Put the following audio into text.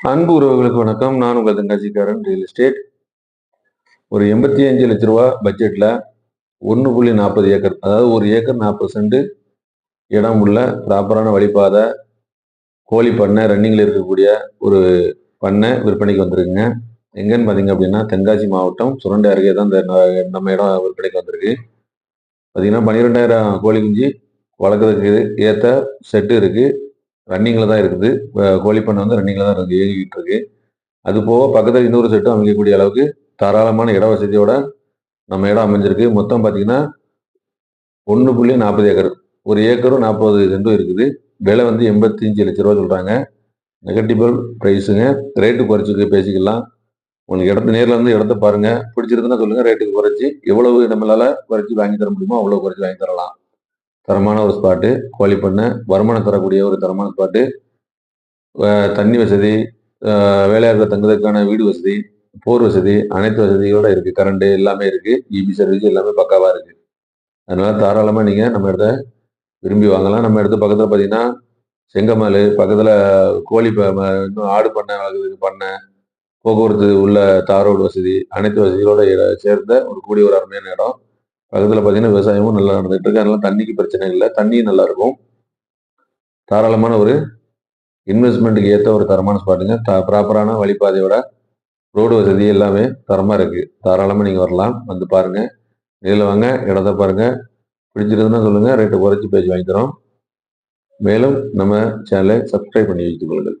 அன்பு உறவுகளுக்கு வணக்கம். நான் உங்கள் தங்காசிக்காரன் ரியல் எஸ்டேட் ஒரு எண்பத்தி அஞ்சு லட்ச ரூபா பட்ஜெட்டில் ஒன்று புள்ளி நாற்பது ஏக்கர் அதாவது ஒரு ஏக்கர் நாற்பது சென்ட் இடம் உள்ள ப்ராப்பரான வழிபாதை கோழி பண்ணை ரன்னிங்கில் இருக்கக்கூடிய ஒரு பண்ணை விற்பனைக்கு வந்திருக்குங்க. எங்கன்னு பார்த்தீங்க அப்படின்னா தென்காசி மாவட்டம் சுரண்டை அருகே தான் இந்த நம்ம இடம் விற்பனைக்கு வந்திருக்கு. பார்த்தீங்கன்னா பன்னிரெண்டாயிரம் கோழி குஞ்சு வளர்க்குறதுக்கு ஏற்ற செட்டு இருக்குது ரன்னிங்கில் தான் இருக்குது. கோழிப்பண்ணை கோழி பண்ணை வந்து ரன்னிங்கில் தான் இருக்குது இயங்கிட்டு இருக்கு. அது போக பக்கத்தில் இன்னொரு செட்டும் அமைக்கக்கூடிய அளவுக்கு தாராளமான இட வசதியோட நம்ம இடம் அமைஞ்சிருக்கு. மொத்தம் பார்த்தீங்கன்னா ஒன்று புள்ளி நாற்பது ஏக்கர். ஒரு ஏக்கரும் நாற்பது சென்டும் இருக்குது. விலை வந்து எண்பத்தஞ்சு லட்ச ரூபா சொல்கிறாங்க நெகட்டிவல் ப்ரைஸுங்க ரேட்டு குறைச்சிக்க பேசிக்கலாம். உங்களுக்கு இடத்த நேரில் வந்து இடத்த பாருங்கள் பிடிச்சிருந்துன்னா சொல்லுங்கள் ரேட்டுக்கு குறைச்சி எவ்வளவு நம்மளால் குறைச்சி வாங்கி தர முடியுமோ அவ்வளோ குறைச்சி வாங்கி தரலாம். தரமான ஒரு ஸ்பாட்டு கோழி பண்ணை வருமானம் தரக்கூடிய ஒரு தரமான ஸ்பாட்டு தண்ணி வசதி வேலையாளர்கள் வேலையாட்கள் வீடு வசதி போர் வசதி அனைத்து வசதியோட இருக்கு. கரண்ட் எல்லாமே இருக்கு. இபி சர்வீஸ் எல்லாமே பக்காவா இருக்கு. அதனால தாராளமா நீங்க நம்ம இடத்த விரும்பி வாங்கலாம். நம்ம இடத்து பக்கத்துல பாத்தீங்கன்னா செங்கமல் பக்கத்துல கோழி ம- இன்னும் ஆடு பண்ணை வளர்க்குறதுக்கு பண்ணை போக்குவரத்து உள்ள தார் ரோடு வசதி அனைத்து வசதிகளோட சேர்ந்த ஒரு கூடிய ஒரு அருமையான இடம். பக்கத்தில் பார்த்தீங்கன்னா விவசாயமும் நல்லா நடந்துகிட்டு இருக்கு. அதனால தண்ணிக்கு பிரச்சனை இல்லை. தண்ணியும் நல்லா இருக்கும். தாராளமான ஒரு இன்வெஸ்ட்மெண்ட்டுக்கு ஏற்ற ஒரு தரமான ஸ்பாட்டுங்க ப்ராப்பரான வழிபாதையோட ரோடு வசதி எல்லாமே தரமாக இருக்குது தாராளமாக நீங்கள் வரலாம். வந்து பாருங்கள் நேரில் வாங்க. இடத்த பாருங்கள் பிடிச்சிருந்துன்னா சொல்லுங்கள் ரேட்டை குறைச்சி பேசி வாங்கி தரோம். மேலும் நம்ம சேனலை சப்ஸ்கிரைப் பண்ணி வைத்துக் கொள்ளுங்கள்.